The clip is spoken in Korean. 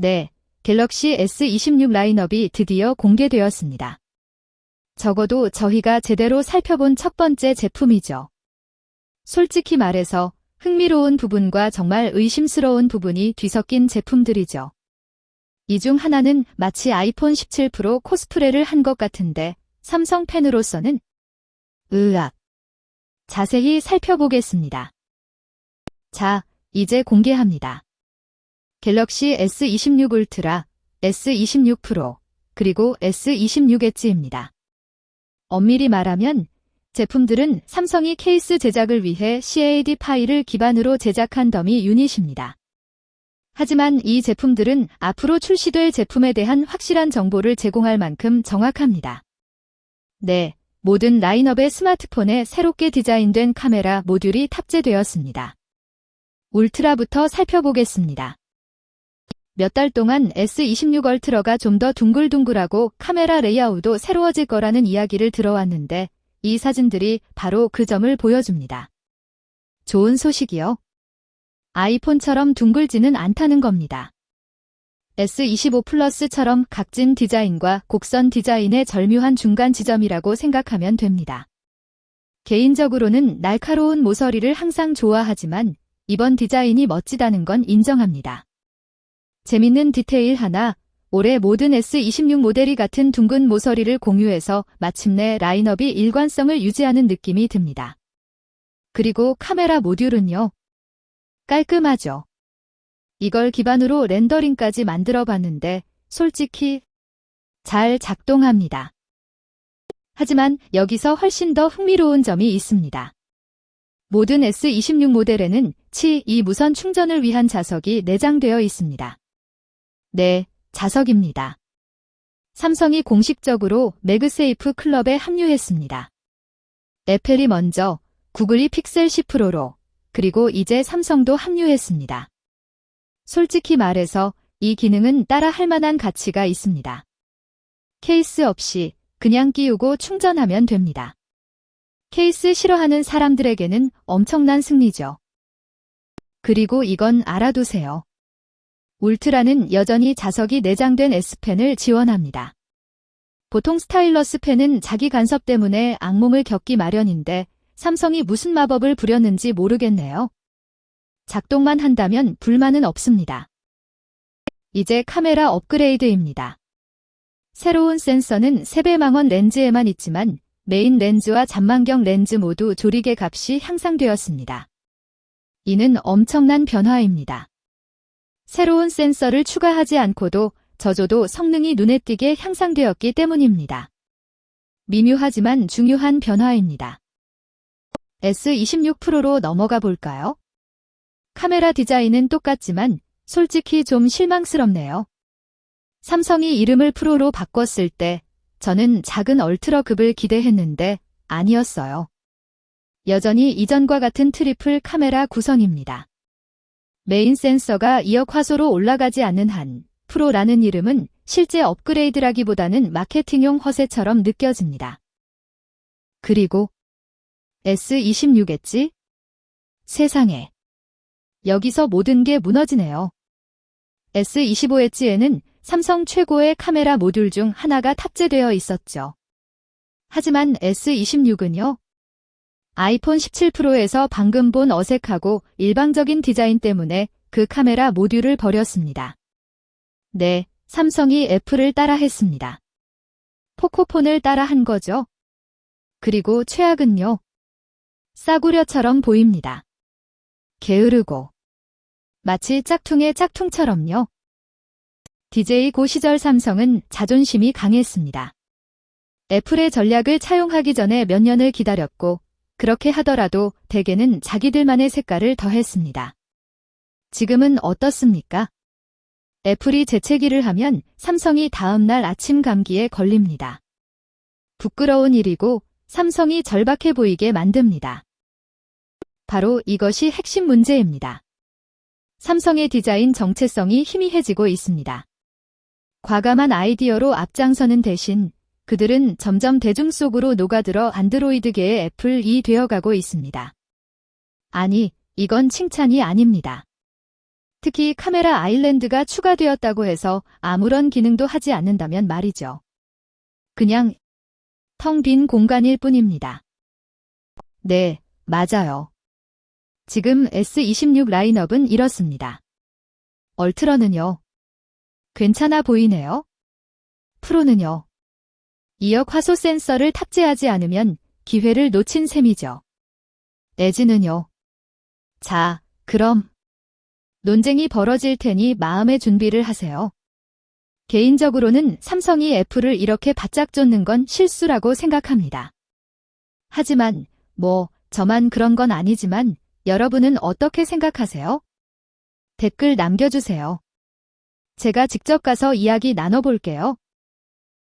네, 갤럭시 S26 라인업이 드디어 공개되었습니다. 적어도 저희가 제대로 살펴본 첫 번째 제품이죠. 솔직히 말해서 흥미로운 부분과 정말 의심스러운 부분이 뒤섞인 제품들이죠. 이 중 하나는 마치 아이폰 17 프로 코스프레를 한 것 같은데 삼성 팬으로서는 으악. 자세히 살펴보겠습니다. 자, 이제 공개합니다. 갤럭시 S26 울트라, S26 프로, 그리고 S26 엣지입니다. 엄밀히 말하면 제품들은 삼성이 케이스 제작을 위해 CAD 파일을 기반으로 제작한 더미 유닛입니다. 하지만 이 제품들은 앞으로 출시될 제품에 대한 확실한 정보를 제공할 만큼 정확합니다. 네, 모든 라인업의 스마트폰에 새롭게 디자인된 카메라 모듈이 탑재되었습니다. 울트라부터 살펴보겠습니다. 몇 달 동안 S26 얼트러가 좀 더 둥글둥글하고 카메라 레이아웃도 새로워질 거라는 이야기를 들어왔는데 이 사진들이 바로 그 점을 보여줍니다. 좋은 소식이요. 아이폰처럼 둥글지는 않다는 겁니다. S25 플러스처럼 각진 디자인과 곡선 디자인의 절묘한 중간 지점이라고 생각하면 됩니다. 개인적으로는 날카로운 모서리를 항상 좋아하지만 이번 디자인이 멋지다는 건 인정합니다. 재밌는 디테일 하나, 올해 모든 S26 모델이 같은 둥근 모서리를 공유해서 마침내 라인업이 일관성을 유지하는 느낌이 듭니다. 그리고 카메라 모듈은요. 깔끔하죠. 이걸 기반으로 렌더링까지 만들어 봤는데 솔직히 잘 작동합니다. 하지만 여기서 훨씬 더 흥미로운 점이 있습니다. 모든 S26 모델에는 치2 무선 충전을 위한 자석이 내장되어 있습니다. 네, 자석입니다. 삼성이 공식적으로 매그세이프 클럽에 합류했습니다. 애플이 먼저, 구글이 픽셀 10 프로로, 그리고 이제 삼성도 합류했습니다. 솔직히 말해서 이 기능은 따라 할 만한 가치가 있습니다. 케이스 없이 그냥 끼우고 충전하면 됩니다. 케이스 싫어하는 사람들에게는 엄청난 승리죠. 그리고 이건 알아두세요. 울트라는 여전히 자석이 내장된 S펜을 지원합니다. 보통 스타일러스 펜은 자기 간섭 때문에 악몽을 겪기 마련인데 삼성이 무슨 마법을 부렸는지 모르겠네요. 작동만 한다면 불만은 없습니다. 이제 카메라 업그레이드입니다. 새로운 센서는 세배망원 렌즈에만 있지만 메인 렌즈와 잔망경 렌즈 모두 조리개 값이 향상되었습니다. 이는 엄청난 변화입니다. 새로운 센서를 추가하지 않고도 저조도 성능이 눈에 띄게 향상되었기 때문입니다. 미묘하지만 중요한 변화입니다. S26 프로로 넘어가 볼까요? 카메라 디자인은 똑같지만 솔직히 좀 실망스럽네요. 삼성이 이름을 프로로 바꿨을 때 저는 작은 얼트러급을 기대했는데 아니었어요. 여전히 이전과 같은 트리플 카메라 구성입니다. 메인 센서가 2억 화소로 올라가지 않는 한 프로라는 이름은 실제 업그레이드라기보다는 마케팅용 허세처럼 느껴집니다. 그리고 S26 엣지? 세상에. 여기서 모든 게 무너지네요. S25 엣지에는 삼성 최고의 카메라 모듈 중 하나가 탑재되어 있었죠. 하지만 S26은요? 아이폰 17 프로에서 방금 본 어색하고 일방적인 디자인 때문에 그 카메라 모듈을 버렸습니다. 네, 삼성이 애플을 따라 했습니다. 포코폰을 따라 한 거죠. 그리고 최악은요. 싸구려처럼 보입니다. 게으르고 마치 짝퉁의 짝퉁처럼요. DJ 고 시절 삼성은 자존심이 강했습니다. 애플의 전략을 차용하기 전에 몇 년을 기다렸고 그렇게 하더라도 대개는 자기들만의 색깔을 더했습니다. 지금은 어떻습니까? 애플이 재채기를 하면 삼성이 다음날 아침 감기에 걸립니다. 부끄러운 일이고 삼성이 절박해 보이게 만듭니다. 바로 이것이 핵심 문제입니다. 삼성의 디자인 정체성이 희미해지고 있습니다. 과감한 아이디어로 앞장서는 대신 그들은 점점 대중 속으로 녹아들어 안드로이드계의 애플이 되어가고 있습니다. 아니, 이건 칭찬이 아닙니다. 특히 카메라 아일랜드가 추가되었다고 해서 아무런 기능도 하지 않는다면 말이죠. 그냥 텅 빈 공간일 뿐입니다. 네, 맞아요. 지금 S26 라인업은 이렇습니다. 얼트러는요. 괜찮아 보이네요. 프로는요. 2억 화소 센서를 탑재하지 않으면 기회를 놓친 셈이죠. 에지는요. 자, 그럼 논쟁이 벌어질 테니 마음의 준비를 하세요. 개인적으로는 삼성이 애플을 이렇게 바짝 쫓는 건 실수라고 생각합니다. 하지만 뭐 저만 그런 건 아니지만 여러분은 어떻게 생각하세요? 댓글 남겨주세요. 제가 직접 가서 이야기 나눠볼게요.